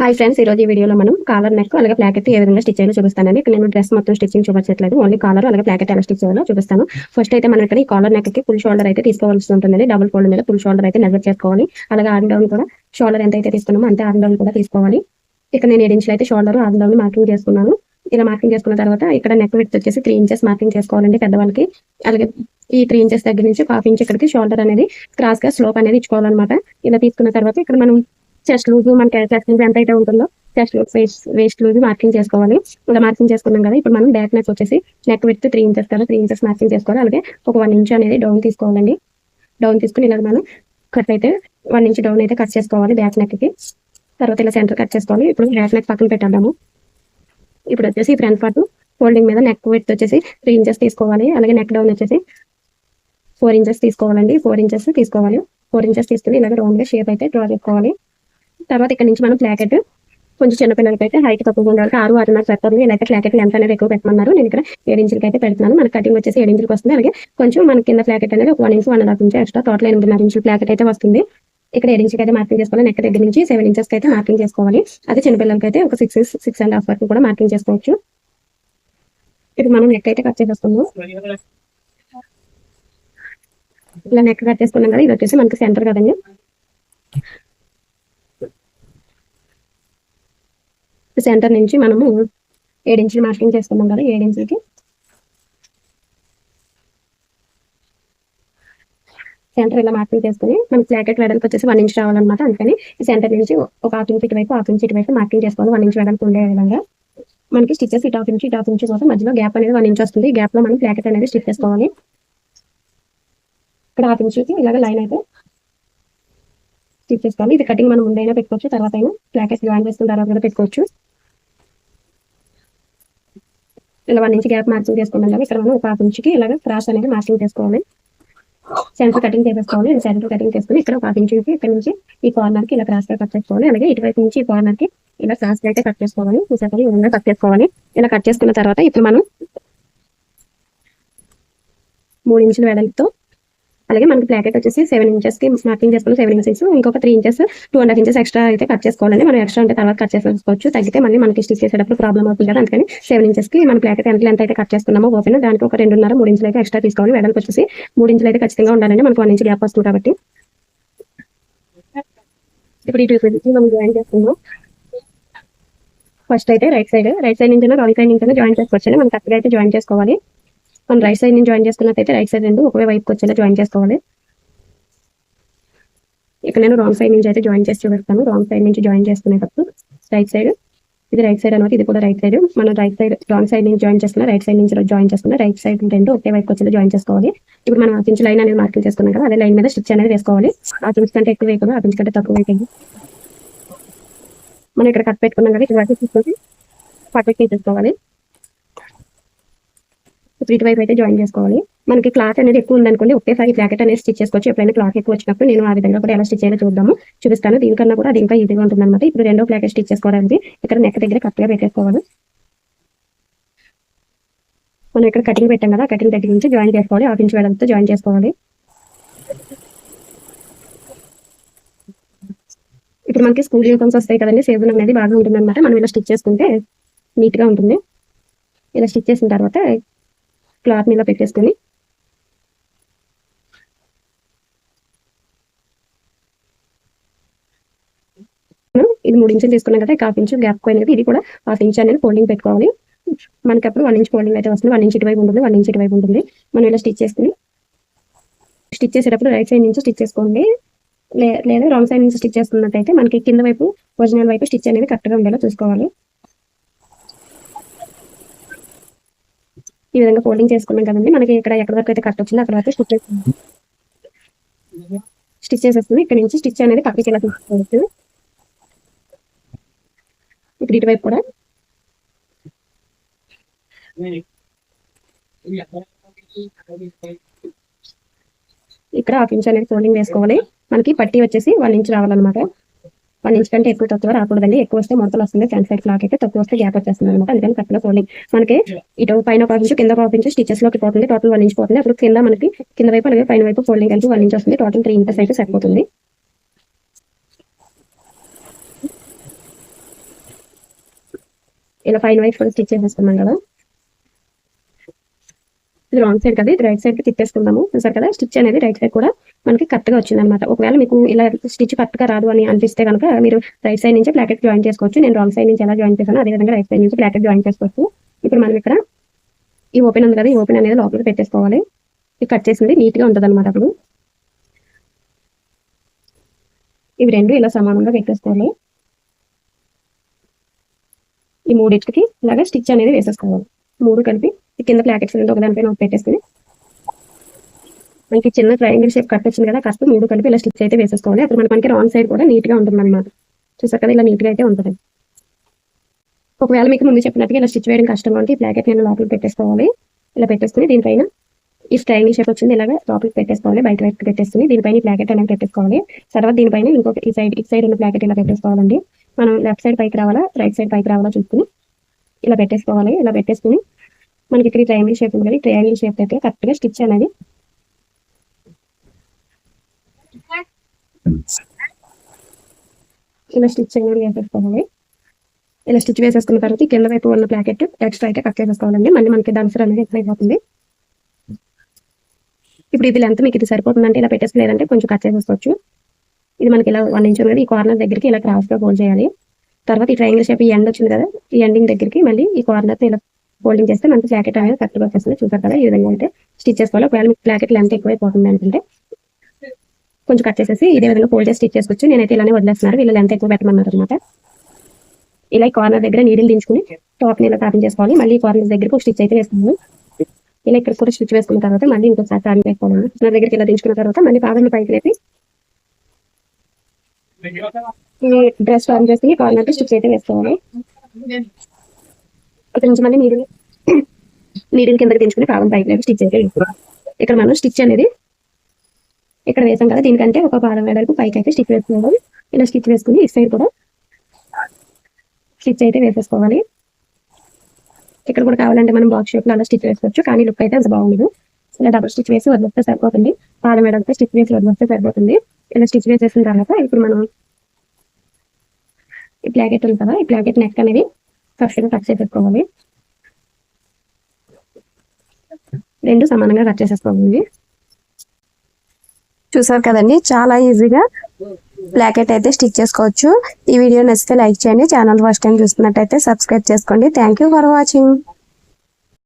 Hi friends ఈ రోజు ఈ వీడియోలో మనం కాలర్ నెక్ అలాగే ప్లాకెట్ ఏ విధంగా స్టిచ్ చేయాలో చూపిస్తానండి. ఇక్కడ నేను డ్రెస్ మొత్తం స్టిచ్చింగ్ చూపించట్లేదు. ఓన్లీ కాలర్ అలాగే ప్లాకెట్ ఎలా స్టిచ్ చేయాలో చూపిస్తాను. ఫస్ట్ అయితే మనం ఇక్కడ ఈ కాలర్ నెక్కి ఫుల్ షోల్డర్ అయితే తీసుకోవాల్సి ఉంటుంది డబుల్ ఫోల్డ్ మీద ఫుల్ షోల్డర్ అయితే మెజర్ చేసుకోవాలి. అలాగే ఆర్మ్ డౌన్ కూడా షోల్డర్ ఎంత అయితే తీసుకున్నామో అంతే ఆర్మ్ డౌన్ కూడా తీసుకోవాలి. ఇక్కడ నేను ఏడు అయితే షోల్డర్ ఆర్మ్ డౌన్ మార్కింగ్ చేసుకున్నాను. ఇలా మార్కింగ్ చేసుకున్న తర్వాత ఇక్కడ నెక్ విత్ వచ్చేసి త్రీ ఇంచెస్ మార్కింగ్ చేసుకోవాలండి పెద్దవాళ్ళకి. అలాగే ఈ త్రీ ఇంచెస్ దగ్గర నుంచి హాఫ్ ఇంచ్ ఇక్కడికి షోల్డర్ అనేది క్రాస్గా స్లోప్ అనేది ఇచ్చుకోవాలన్నమాట. ఇలా తీసుకున్న తర్వాత ఇక్కడ మనం చెస్ట్ లూజ్ మనకి చెస్ట్ లూజ్ ఎంత అయితే ఉంటుందో chest loose waist waist loose marking చేసుకోవాలి. ఇలా మార్కింగ్ చేసుకున్నాం కదా ఇప్పుడు మనం బ్యాక్ నెక్ వచ్చేసి నెక్ విత్ త్రీ ఇంచెస్ కదా త్రీ ఇంచెస్ మార్కింగ్ చేసుకోవాలి. అలాగే ఒక వన్ ఇంచ్ అనేది డౌన్ తీసుకోవాలండి. డౌన్ తీసుకుని ఇలా మనం కట్ అయితే వన్ ఇంచ్ డౌన్ అయితే కట్ చేసుకోవాలి బ్యాక్ నెక్కి తర్వాత ఇలా సెంటర్ కట్ చేసుకోవాలి. ఇప్పుడు బ్యాక్ నెక్ పక్కన పెట్టాము ఇప్పుడు వచ్చేసి ఫ్రంట్ పార్ట్ ఫోల్డింగ్ మీద నెక్ విత్ వచ్చేసి త్రీ ఇంచెస్ తీసుకోవాలి. అలాగే నెక్ డౌన్ వచ్చేసి ఫోర్ ఇంచెస్ తీసుకోవాలండి. ఫోర్ ఇంచెస్ తీసుకోవాలి. ఫోర్ ఇంచెస్ తీసుకుని ఇలాగ రౌండ్గా షేప్ అయితే డ్రా చేసుకోవాలి. తర్వాత ఇక్కడ నుంచి మనం ప్లాకెట్ కొంచెం చిన్నపిల్లలకి అయితే హైట్ తక్కువ ఉండే వాళ్ళకి ఆరు ఆరున్నర పెట్టాలి ఇలాగ ప్లాకెట్ లెంత్ అనేది ఎక్కువ పెట్టమన్నారు. నేను ఇక్కడ ఏడు అయితే పెడుతున్నాను. మన కటింగ్ వచ్చేసి ఏడు వస్తుంది. అలాగే కొంచెం మన కింద ప్లాకెట్ అనేది ఒక one inch one and half inch extra total ఎనిమిదిన్నర ఇంచుల ప్లాకెట్ అయితే వస్తుంది. ఇక్కడ ఏడు అయితే మార్కింగ్ చేసుకోవాలి. నెక్ దగ్గర నుంచి సెవెన్ ఇంచెస్ అయితే మార్కింగ్ చేసుకోవాలి. అదే చిన్నపిల్లలకి అయితే ఒక సిక్స్ సిక్స్ అండ్ హాఫ్ వరకు కూడా మార్కింగ్ చేసుకోవచ్చు. ఇప్పుడు మనం నెక్ అయితే కట్ చేసేస్తున్నాం ఇలా నెక్ కట్ చేసుకున్నాం కదా ఇది వచ్చేసి మనకి సెంటర్ కదండి. సెంటర్ నుంచి మనము ఏడించులు మార్కింగ్ చేసుకున్నాం కదా ఏడించులకి సెంటర్ ఇలా మార్కింగ్ చేసుకుని మనకి ప్లాకెట్ వెడల్పు వచ్చేసి వన్ ఇంచ్ రావాలన్నమాట అందుకని ఈ సెంటర్ నుంచి ఒక హాఫ్ ఇంచ్ ఇటువైపు హాఫ్ ఇంచ్ ఇటువైపు మార్కింగ్ చేసుకోవాలి వన్ ఇంచ్ వెడల్పు ఉండే విధంగా. మనకి స్టిచెస్ ఇటు హాఫ్ ఇంచ్ ఇటు హాఫ్ ఇంచ్ కోసం మధ్యలో గ్యాప్ అనేది వన్ ఇంచ్ వస్తుంది. గ్యాప్లో మనం ప్లాకెట్ అనేది స్టిచ్ చేసుకోవాలి. ఇక్కడ హాఫ్ ఇంచ్కి ఇలాగ లైన్ అయితే స్టిచ్ చేసుకోవాలి. ఇది కటింగ్ మనం ముందైనా పెట్టుకోవచ్చు తర్వాత అయినా ప్లాకెట్ జాయిన్ చేసుకున్న తర్వాత కూడా పెట్టుకోవచ్చు. ఇలా వన్ ఇంచ్ గ్యాప్ మార్కింగ్ చేసుకోవడం కదా ఇక్కడ మనం ఒక హాఫ్ ఇంచ్కి ఇలాగ క్రాస్ అనేది మార్కింగ్ చేసుకోవాలి. సెంటర్ కటింగ్ చేసేసుకోవాలి. సెంటర్ కటింగ్ చేసుకుని ఇక్కడ ఒక హాఫ్ ఇంచ్ ఇక్కడ నుంచి ఈ కార్నర్కి ఇలా క్రాస్ కట్ చేసుకోవాలి. అలాగే ఇటువైపు నుంచి ఈ కార్నర్కి ఇలా క్రాస్ అయితే కట్ చేసుకోవాలి. చూసాక ఈ విధంగా కట్ చేసుకోవాలి. ఇలా కట్ చేసుకున్న తర్వాత ఇప్పుడు మనం మూడు ఇంచుల వెడల్పుతో అలాగే మనకి ప్లాకెట్ వచ్చేసి సెవెన్ ఇంచెస్కి మార్కింగ్ చేసుకుని సెవెన్ ఇంచెస్ ఇంకొక three inches two and half inches extra అయితే కట్ చేసుకోవాలండి. మనం ఎక్స్ట్రా అంటే తర్వాత కట్ చేసుకోవచ్చు. తగ్గితే మళ్ళీ మనకి స్టిచ్ చేసేటప్పుడు ప్రాబ్లం అవుతుంది కదా. అందుకని సెవెన్ ఇంచెస్కి మన ప్లాకెట్ ఎంత లెంత్ అయితే కట్ చేసుకున్నామో ఓపెన్ దానికి ఒక రెండున్నర మూడు ఇంచులు అయితే ఎక్స్ట్రా తీసుకోవాలి. వెడల్పు వచ్చేసి మూడు ఇంచులు అయితే ఖచ్చితంగా ఉండాలండి. మనకు వన్ ఇంచ్ గ్యాప్ వస్తుంది కాబట్టి. ఇప్పుడు ఇటు నుంచి మనం జాయిన్ చేస్తున్నాం ఫస్ట్ అయితే రైట్ సైడ్ రైట్ సైడ్ నుంచి రాంగ్ సైడ్ నుంచి జాయిన్ చేసుకోవచ్చు మనం కరెక్ట్గా అయితే జాయిన్ చేసుకోవాలి. మనం రైట్ సైడ్ నుంచి జాయిన్ చేసుకున్నట్టయితే రైట్ సైడ్ రెండు ఒకే వైపుకి వచ్చేలా జాయిన్ చేసుకోవాలి. ఇక్కడ నేను రాంగ్ సైడ్ నుంచి అయితే జాయిన్ చేసి చూపిస్తాను. రాంగ్ సైడ్ నుంచి జాయిన్ చేసుకునేటప్పుడు రైట్ సైడ్ ఇది రైట్ సైడ్ అనమాట ఇది కూడా రైట్ సైడ్ మనం రైట్ సైడ్ రాంగ్ సైడ్ నుంచి జాయిన్ చేసుకున్న రైట్ సైడ్ నుంచి జాయిన్ చేసుకున్నా రైట్ సైడ్ రెండు ఒకే వైపు వచ్చేలా జాయిన్ చేసుకోవాలి. ఇప్పుడు మనం హాఫ్ లైన్ అనేది మార్కింగ్ చేసుకున్నాం కదా అదే లైన్ మీద స్టిచ్ అనేది వేసుకోవాలి. హాఫ్ కంటే ఎక్కువ వేయకూడదు హాఫ్ కంటే తక్కువ వేయకండి. మనం ఇక్కడ కట్ పెట్టుకున్నాం కదా ఇక్కడ వరకు తీసుకొని పక్కకి తీసుకోవాలి ఇప్పుడు ఇటువైపు అయితే జాయిన్ చేసుకోవాలి. మనకి క్లాత్ అనేది ఎక్కువ ఉందనుకోండి ఒకేసారి ప్లాకెట్ అనేది స్టిచ్ చేసుకోవచ్చు. ఎప్పుడైనా క్లాత్ ఎక్కువ వచ్చినప్పుడు నేను ఆ విధంగా కూడా ఎలా స్టిచ్ చేయాలో చూద్దాము. చూపిస్తాను. దీనికన్నా కూడా అది ఇంకా ఈజీగా ఉంటుంది అనమాట ఇప్పుడు రెండో ప్లాకెట్ స్టిచ్ చేసుకోవడానికి ఇక్కడ నెక్ దగ్గర కరెక్ట్గా పెట్టేసుకోవాలి. మనం ఇక్కడ కటింగ్ పెట్టాం కదా కటింగ్ దగ్గర నుంచి జాయిన్ చేసుకోవాలి. హాఫ్ ఇంచ్ వేడంతో జాయిన్ చేసుకోవాలి. ఇప్పుడు మనకి స్కూల్ యూనిఫామ్స్ వస్తాయి కదండి సేవన్ అనేది బాగా ఉంటుంది అనమాట మనం ఇలా స్టిచ్ చేసుకుంటే నీట్గా ఉంటుంది. ఇలా స్టిచ్ చేసిన తర్వాత క్లాత్ మీద పెట్టేసుకొని ఇది మూడు ఇంచులు తీసుకున్నాం కదా హాఫ్ ఇంచు గ్యాప్ అనేది ఇది కూడా హాఫ్ ఇంచ్ అనేది ఫోల్డింగ్ పెట్టుకోవాలి. మనకి అప్పుడు వన్ ఇంచ్ ఫోల్డింగ్ అయితే వస్తుంది. వన్ ఇంచ్ ఇటువైపు ఉంటుంది వన్ ఇంచ్ ఇటువైపు ఉంటుంది. మనం ఇలా స్టిచ్ చేసుకుని స్టిచ్ చేసేటప్పుడు రైట్ సైడ్ నుంచి స్టిచ్ చేసుకోండి. లేదా రాంగ్ సైడ్ నుంచి స్టిచ్ చేసుకున్నట్టయితే మనకి కింద వైపు ఒరిజినల్ వైపు స్టిచ్ అనేది కరెక్ట్గా ఉండేలా చూసుకోవాలి. ఈ విధంగా ఫోల్డింగ్ చేసుకున్నాం కదండి. మనకి ఇక్కడ ఎక్కడ వరకు అయితే కట్ వచ్చిందో అక్కడ వరకు స్టిచ్ స్టిచ్ చేసేస్తుంది ఇక్కడ నుంచి స్టిచ్ అనేది పక్కకి ఇలా తీసుకోవచ్చు? ఇప్పుడు ఇటువైపు కూడా. ఇక్కడ హాఫ్ ఇంచ్ అనేది ఫోల్డింగ్ వేసుకోవాలి. మనకి పట్టి వచ్చేసి వన్ ఇంచ్ రావాలన్నమాట. వన్ ఇంచ్ కంటే ఎక్కువ తక్కువ రాకూడదండి. ఎక్కువ వస్తే మొత్తం వస్తుంది ఫ్రంట్ సైడ్ క్లాక్ అయితే తక్కువ వస్తే గ్యాప్ వచ్చేస్తుంది అనమాట అందుకని కరెక్ట్గా ఫోల్డింగ్ మనకి ఇటు పైన ఒక ఇంచు కింద ఒక ఇంచు స్టిచెస్లోకి పోతుంది. టోటల్ వన్ ఇంచ్ పోతుంది. అప్పుడు కింద మనకి కింద వైపు అలాగే పైన వైపు ఫోల్డింగ్ కలిపి వన్ ఇంచ్ వస్తుంది. టోటల్ త్రీ ఇంచెస్ అయితే సరిపోతుంది. ఇలా ఫైన్ వైపు కూడా స్టిచ్ చేసేసుకున్నాం కదా. ఇది రాంగ్ సైడ్ కదా ఇది రైట్ సైడ్కి తిప్పేసుకుందాము. చూసారు కదా స్టిచ్ అనేది రైట్ సైడ్ కూడా మనకి కరెక్ట్గా వచ్చింది అనమాట ఒకవేళ మీకు ఇలా స్టిచ్ కరెక్ట్గా రాదు అని అనిపిస్తే కనుక మీరు రైట్ సైడ్ నుంచి ప్లాకెట్ జాయిన్ చేసుకోవచ్చు. నేను రాంగ్ సైడ్ నుంచి ఎలా జాయిన్ చేశాను అదే విధంగా రైట్ సైడ్ నుంచి ప్లాకెట్ జాయిన్ చేసుకోవచ్చు. ఇప్పుడు మనం ఇక్కడ ఈ ఓపెన్ ఉంది కదా ఈ ఓపెన్ అనేది లోపలికి పెట్టేసుకోవాలి. ఇది కట్ చేసింది నీట్గా ఉంటుంది అనమాట అప్పుడు. ఇవి రెండు ఇలా సమానంగా పెట్టేసుకోవాలి. ఈ మూడింటికి ఇలాగా స్టిచ్ అనేది వేసేసుకోవాలి. మూడు కలిపి కింద ప్లాకెట్స్ రెండు ఒక దానిపైన పెట్టేసుకుని మనకి చిన్న ట్రయాంగిల్ షేప్ కట్ వచ్చింది కదా కాస్త మూడు కలిపి ఇలా స్టిచ్ అయితే వేసేసుకోవాలి. అప్పుడు మన మనకి రాంగ్ సైడ్ కూడా నీట్గా ఉంటుంది అనమాట చూసారు కదా ఇలా నీట్గా అయితే ఉంటుంది. ఒకవేళ మీకు ముందు చెప్పినట్టుగా ఇలా స్టిచ్ వేయడం కష్టం అంటే ఈ ప్లాకెట్ నేను లోపలికి పెట్టేసుకోవాలి. ఇలా పెట్టేసుకుని దీనిపైన ఈ ట్రయాంగిల్ షేప్ వచ్చింది ఇలాగా లోపలికి పెట్టేసుకోవాలి బయట వైపు పెట్టేసుకుని దీనిపైన ఈ ప్లాకెట్ అనేది పెట్టేసుకోవాలి. తర్వాత దీనిపైన ఇంకొక ఈ సైడ్ ఇటు సైడ్ ఉన్న ప్లాకెట్ ఇలా పెట్టేసుకోవాలండి. మనం లెఫ్ట్ సైడ్ పైకి రావాలా రైట్ సైడ్ పైకి రావాలా చూసుకుని ఇలా పెట్టేసుకోవాలి ఇలా పెట్టేసుకుని మనకి ఇక్కడ ట్రయాంగిల్ షేప్ ఉంది కదా ట్రయాంగిల్ షేప్ అయితే కరెక్ట్గా స్టిచ్ అనేది ఇలా స్టిచ్ అనేది వేసేసుకోవాలి. ఇలా స్టిచ్ వేసేసుకున్న తర్వాత కింద వైపు ఉన్న ప్లాకెట్ ఎక్స్ట్రా అయితే కట్ చేసేసుకోవాలండి. మళ్ళీ మనకి దంసర్ అనేది ఎక్కువ అయిపోతుంది. ఇప్పుడు ఇది లెంత్ మీకు ఇది సరిపోతుందంటే ఇలా పెట్టేసుకోలేదంటే కొంచెం కట్ చేసేసుకోవచ్చు. ఇది మనకి ఇలా వన్ ఇంచ్ ఉన్నది ఈ కార్నర్ దగ్గరికి ఇలా క్రాస్గా చేయాలి. తర్వాత ఈ ట్రయాంగిల్ షేప్ ఈ ఎండ్ వచ్చింది కదా ఈ ఎండింగ్ దగ్గరికి మళ్ళీ ఈ కార్నర్ ఇలా ఫోల్డింగ్ చేస్తే మనకి ప్లాకెట్ అనేది కరెక్ట్గా వచ్చేస్తుంది. చూసారు కదా ఈ విధంగా అయితే స్టిచ్ చేసుకోవాలి ఒకవేళ మీకు ప్లాకెట్ లెంత్ ఎక్కువైపోతుంది అనుకుంటే కొంచెం కట్ చేసేసి ఇదే విధంగా ఫోల్డ్ చేసి స్టిచ్ చేసుకోవచ్చు. నేనైతే ఇలానే వదిలేస్తున్నారు. వీళ్ళు లెంత్ ఎక్కువ పెట్టమన్నారు అనమాట ఇలా ఈ కార్నర్ దగ్గర నీడిల్ దించుకుని టాప్ని ఇలా టాపింగ్ చేసుకోవాలి. మళ్ళీ కార్నర్ దగ్గరికి ఒక స్టిచ్ అయితే వేసుకున్నాను ఇలా ఇక్కడ కూడా స్టిచ్ వేసుకున్న తర్వాత మళ్ళీ ఇంకొకసారి టాపింగ్ వేసుకోవాలి. నా దగ్గరికి ఇలా దించుకున్న తర్వాత మళ్ళీ పాదంలో పైకి లేపి డ్రెస్ టాపింగ్ చేసి కార్నర్ స్టిచ్ అయితే వేసుకోవాలి. ఇక్కడ నుంచి మళ్ళీ నీడిల్ నీడిల్ కిందకి దించుకుని పాదం పైకి లేపి స్టిచ్ అయితే ఇక్కడ మనం స్టిచ్ అనేది ఇక్కడ వేసాం కదా దీనికంటే ఒక పాదం వేడలకు పైకి అయితే స్టిచ్ వేసుకోవడం ఇలా స్టిచ్ వేసుకుని ఈ సైడ్ కూడా స్టిచ్ అయితే వేసేసుకోవాలి. ఇక్కడ కూడా కావాలంటే మనం బాక్స్ షేప్లో అలా స్టిచ్ వేసుకోవచ్చు కానీ లుక్ అయితే అంత బాగుండదు. ఇలా డబుల్ స్టిచ్ వేసి వదిలిస్తే సరిపోతుంది. పాదం వేడలతో స్టిచ్ వేసి వదిలిస్తే సరిపోతుంది. ఇలా స్టిచ్ వేసేసిన తర్వాత ఇప్పుడు మనం ఈ ప్లాకెట్ ఉంది కదా ఈ ప్లాకెట్ నెక్ అనేది ఫస్ట్ కట్ చేసేసుకోవాలి. రెండు సమానంగా కట్ చేసేసుకోవాలి చూసారు కదండి చాలా ఈజీగా బ్లాకెట్ అయితే స్టిచ్ చేసుకోవచ్చు. ఈ వీడియో నచ్చితే లైక్ చేయండి ఛానల్ ఫస్ట్ టైం చూస్తున్నట్టయితే సబ్స్క్రైబ్ చేసుకోండి. Thank you for watching